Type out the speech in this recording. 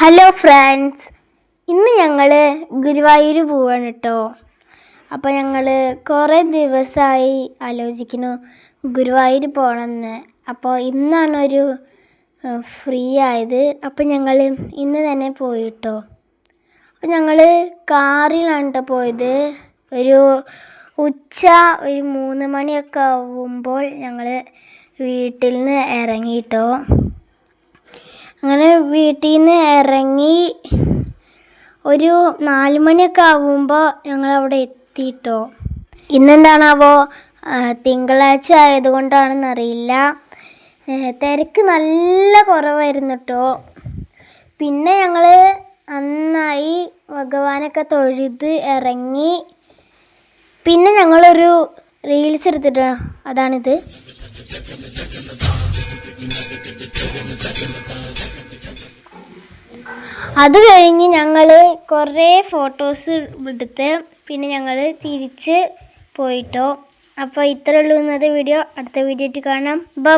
Hello friends ഇന്ന് ഞങ്ങൾ ഗുരുവായൂർ പോവാണ് കേട്ടോ അപ്പോൾ ഞങ്ങൾ കുറേ ദിവസമായി ആലോചിക്കുന്നു ഗുരുവായൂർ പോകണമെന്ന് അപ്പോൾ ഇന്നാണ് ഒരു ഫ്രീ ആയത്. അപ്പോൾ ഞങ്ങൾ ഇന്ന് തന്നെ പോയി കേട്ടോ അപ്പോൾ ഞങ്ങൾ കാറിലാണ് കേട്ടോ പോയത്. ഒരു ഉച്ച ഒരു മൂന്ന് മണിയൊക്കെ ആവുമ്പോൾ ഞങ്ങൾ വീട്ടിൽ നിന്ന് ഇറങ്ങിയിട്ടോ അങ്ങനെ വീട്ടിൽ നിന്ന് ഇറങ്ങി ഒരു നാല് മണിയൊക്കെ ആകുമ്പോൾ ഞങ്ങൾ അവിടെ എത്തിയിട്ടോ ഇന്നെന്താണാവോ തിങ്കളാഴ്ച ആയതുകൊണ്ടാണെന്നറിയില്ല. തിരക്ക് നല്ല കുറവായിരുന്നു കേട്ടോ പിന്നെ ഞങ്ങൾ നന്നായി ഭഗവാനൊക്കെ തൊഴുത് ഇറങ്ങി പിന്നെ ഞങ്ങളൊരു റീൽസ് എടുത്തിട്ടോ. അതാണിത്. അത് കഴിഞ്ഞ് ഞങ്ങൾ കുറേ ഫോട്ടോസ് എടുത്ത് പിന്നെ ഞങ്ങൾ തിരിച്ച് പോയിട്ടോ. അപ്പോൾ ഇത്രയുള്ളൂ ഇന്നത്തെ വീഡിയോ അടുത്ത വീഡിയോ ആയിട്ട് കാണാം. ബ